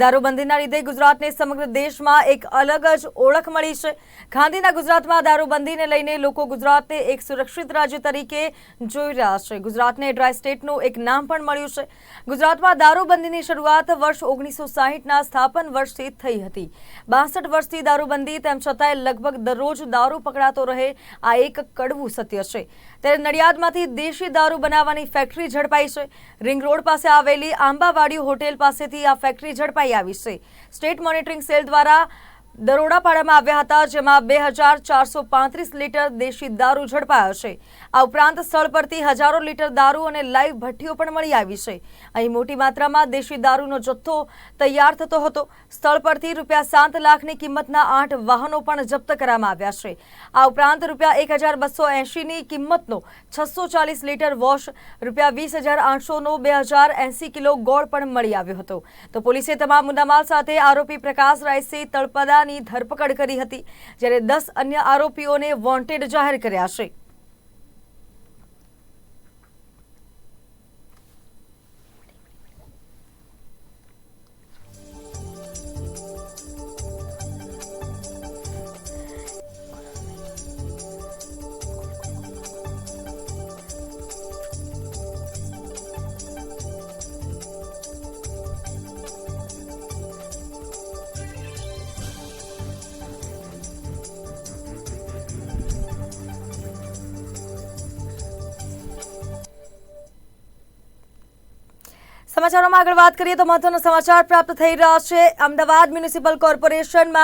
દારૂબંધીના લીધે ગુજરાતને સમગ્ર દેશમાં એક અલગ જ ઓળખ મળી છે. ગાંધીના ગુજરાતમાં દારૂબંધીને લઈને લોકો ગુજરાતને એક સુરક્ષિત રાજ્ય તરીકે જોઈ રહ્યા છે. ગુજરાતને ડ્રાય સ્ટેટનું એક નામ પણ મળ્યું છે. ગુજરાતમાં દારૂબંધીની શરૂઆત વર્ષ ઓગણીસો સાહીઠના સ્થાપન વર્ષથી થઈ હતી. બાસઠ વર્ષથી દારૂબંધી, તેમ છતાંય લગભગ દરરોજ દારૂ પકડાતો રહે, આ એક કડવું સત્ય છે. ત્યારે નડિયાદમાંથી દેશી દારૂ બનાવવાની ફેક્ટરી ઝડપાઈ છે. રિંગ રોડ પાસે આવેલી આંબાવાડી હોટેલ પાસેથી આ ફેક્ટરી ઝડપાઈ આવી છે. સ્ટેટ મોનિટરિંગ સેલ દ્વારા દરોડા પાડવામાં આવ્યા હતા, જેમાં બે હજાર ચારસો પાંત્રીસ લીટર દેશી દારૂ ઝડપાયો છે. આ ઉપરાંત સ્થળ પરથી હજારો લીટર દારૂ અને લાઈવ ભઠ્ઠીઓ પણ મળી આવી છે. અહીં મોટી માત્રામાં દેશી દારૂનો જથ્થો તૈયાર થતો હતો. સ્થળ પરથી રૂપિયા સાત લાખની કિંમતના આઠ વાહનો પણ જપ્ત કરવામાં આવ્યા છે. આ ઉપરાંત રૂપિયા એક હજાર બસો એંશીની કિંમતનો છસો ચાલીસ લીટર વોશ, રૂપિયા વીસ હજાર આઠસોનો બે હજાર એંસી કિલો ગોળ પણ મળી આવ્યો હતો. તો પોલીસે તમામ મુદ્દામાલ સાથે આરોપી પ્રકાશ રાયસે તળપદાની ધરપકડ કરી હતી જ્યારે દસ અન્ય આરોપીઓને વોન્ટેડ જાહેર કર્યા છે. સમાચારોમાં આગળ વાત કરીએ તો મહત્વનો સમાચાર પ્રાપ્ત થઈ રહ્યા છે. અમદાવાદ મ્યુનિસિપલ કોર્પોરેશનમાં